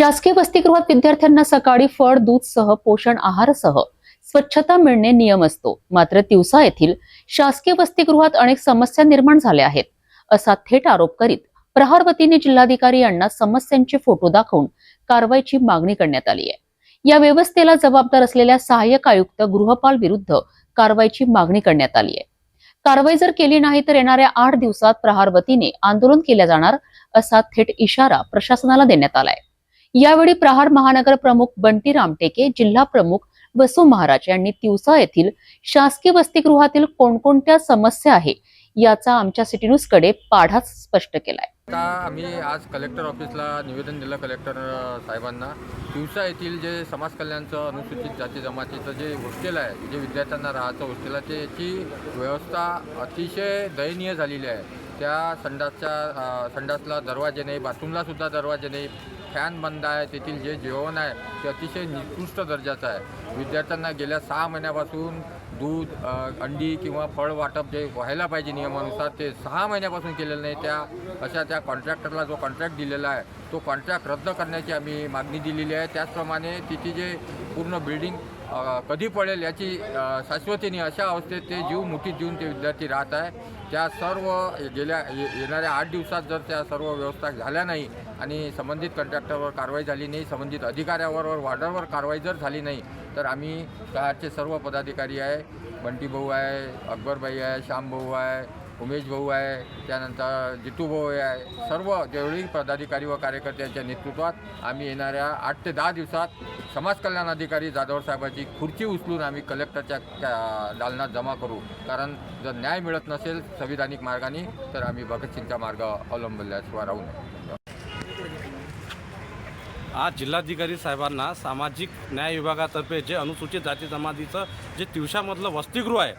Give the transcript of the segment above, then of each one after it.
शासकीय वसतिगृहात विद्यार्थ्यांना सकाळी फळ दूध सह पोषण आहारसह स्वच्छता मिळणे नियम असतो. मात्र तिवसा येथील शासकीय वसतिगृहात अनेक समस्या निर्माण झाल्या आहेत असा थेट आरोप करीत प्रहार वतीने जिल्हाधिकारी यांना समस्यांचे फोटो दाखवून कारवाईची मागणी करण्यात आली आहे. या व्यवस्थेला जबाबदार असलेल्या सहाय्यक आयुक्त गृहपाल विरुद्ध कारवाईची मागणी करण्यात आली आहे. कारवाई जर केली नाही तर येणाऱ्या आठ दिवसात प्रहार वतीने आंदोलन केले जाणार असा थेट इशारा प्रशासनाला देण्यात आलाय. यावेळी प्रहार महानगर प्रमुख बंटी रामटेके जिल्हा प्रमुख वसू महाराज यांनी तिवसा येथील शासकीय वसतिगृहातील कोणकोणत्या समस्या आहे याचा आमच्या सिटी न्यूजकडे पाढाच स्पष्ट केलाय. आता आम्ही आज कलेक्टर ऑफिसला निवेदन दिलं कलेक्टर साहेबांना. दिवसा येथील जे समाज कल्याणचं अनुसूचित जाती जमातीचं जे हॉस्टेल आहे जे विद्यार्थ्यांना राहायचं हॉस्टेल आहे त्याची व्यवस्था अतिशय दयनीय झालेली आहे. त्या संडासच्या संडासला दरवाजे नाही बाथरूमला सुद्धा दरवाजे नाही. फॅन बंद आहे तेथील जे जेवण आहे ते अतिशय निकृष्ट दर्जाचं आहे. विद्यार्थ्यांना गेल्या सहा महिन्यापासून दूध अंडी किंवा फळ वाटप जे व्हायला पाहिजे नियमानुसार ते सहा महिन्यापासून केलेलं नाही. त्या अशा त्या कॉन्ट्रॅक्टरला जो कॉन्ट्रॅक्ट दिलेला आहे तो कॉन्ट्रॅक्ट रद्द करण्याची आम्ही मागणी दिलेली आहे. त्याचप्रमाणे तिची जे पूर्ण बिल्डिंग कधी पडेल याची शाश्वतीने अशा अवस्थेत ते जीव मुठीत देऊन ते विद्यार्थी राहत आहे. त्या सर्व गेल्या ये- येणाऱ्या आठ दिवसात जर त्या सर्व व्यवस्था झाल्या नाही आणि संबंधित कंट्रॅक्टरवर कारवाई झाली नाही संबंधित अधिकाऱ्यावर वॉर्डरवर कारवाई जर झाली नाही तर आम्ही शहरचे सर्व पदाधिकारी आहे बंटी भाऊ आहे अकबरबाई आहे श्यामभाऊ आहे उमेश भाऊ आहे त्यानंतर जितू भाऊ आहे. सर्व जेवढी पदाधिकारी व कार्यकर्त्यांच्या नेतृत्वात आम्ही येणाऱ्या आठ ते दहा दिवसात समाज कल्याण अधिकारी जाधव साहेबांची खुर्ची उचलून आम्ही कलेक्टरच्या दालनात जमा करू. कारण जर न्याय मिळत नसेल संविधानिक मार्गाने तर आम्ही भगतसिंगचा मार्ग अवलंबल्याशिवाय राहू नये. आज जिल्हाधिकारी साहेबांना सामाजिक न्याय विभागातर्फे जे अनुसूचित जाती जमातीचं जे तिवशामधलं वसतिगृह आहे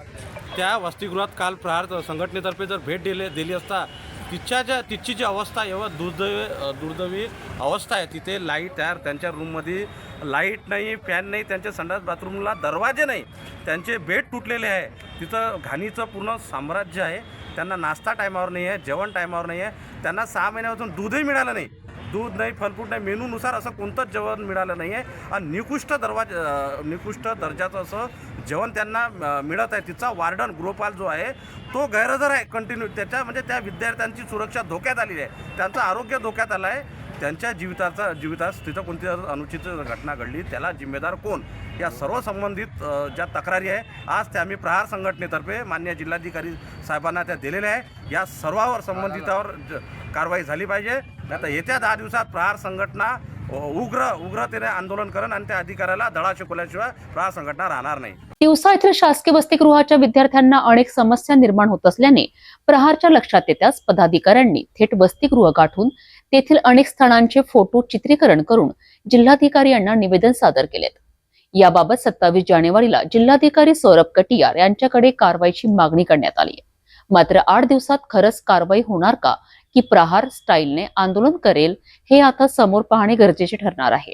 त्या वसतिगृहात काल प्रहार संघटनेतर्फे जर भेट दिले दिली असता तिच्या ज्या तिची जी अवस्था एवढं दुर्दैवी दुर्दैवी अवस्था आहे. तिथे लाइट आहे त्यांच्या रूममध्ये लाइट नाही फॅन नाही त्यांच्या संडास बाथरूमला दरवाजे नाही. त्यांचे बेड तुटलेले आहे. तिथं घाणीचं पूर्ण साम्राज्य आहे. त्यांना नाश्ता टायमावर नाही आहे जेवण टायमावर नाही आहे. त्यांना सहा महिन्यापासून दूधही मिळालं नाही. दूध नाही फलफ्रूट नाही मेनूनुसार असं कोणतंच जेवण मिळालं नाही आहे. आणि निकृष्ट दरवाजा निकृष्ट दर्जाचं असं जेवण त्यांना मिळत आहे. तिचा वार्डन गृहपाल जो आहे तो गैरहजर आहे कंटिन्यू त्याच्या म्हणजे त्या विद्यार्थ्यांची सुरक्षा धोक्यात आलेली आहे. त्यांचं आरोग्य धोक्यात आलं आहे. त्यांच्या जीविताचा जीवितास तिथं कोणती अनुचित घटना घडली त्याला जिम्मेदार कोण? या सर्व संबंधित ज्या तक्रारी आहे आज त्या आम्ही प्रहार संघटनेतर्फे मान्य जिल्हाधिकारी साहेबांना त्या दिलेल्या आहे. या सर्वावर संबंधितावर ज- कारवाई झाली पाहिजे. आता येत्या दहा दिवसात प्रहार संघटना उग्र उग्रतेने आंदोलन करण आणि त्या अधिकाऱ्याला दळा शिकवल्याशिवाय प्रहार संघटना राहणार नाही. दिवसा येथील शासकीय वसतिगृहाच्या विद्यार्थ्यांना अनेक समस्या निर्माण होत असल्याने प्रहारच्या लक्षात येत्याच पदाधिकाऱ्यांनी थेट वसतिगृह गाठून तेथील अनेक स्थळांचे फोटो चित्रीकरण करून जिल्हाधिकारी यांना निवेदन सादर केलेत. याबाबत सत्तावीस जानेवारीला जिल्हाधिकारी सौरभ कटियार यांच्याकडे कारवाईची मागणी करण्यात आली मात्र आठ दिवसात खरंच कारवाई होणार का की प्रहार स्टाईलने आंदोलन करेल हे आता समोर पाहणे गरजेचे ठरणार आहे.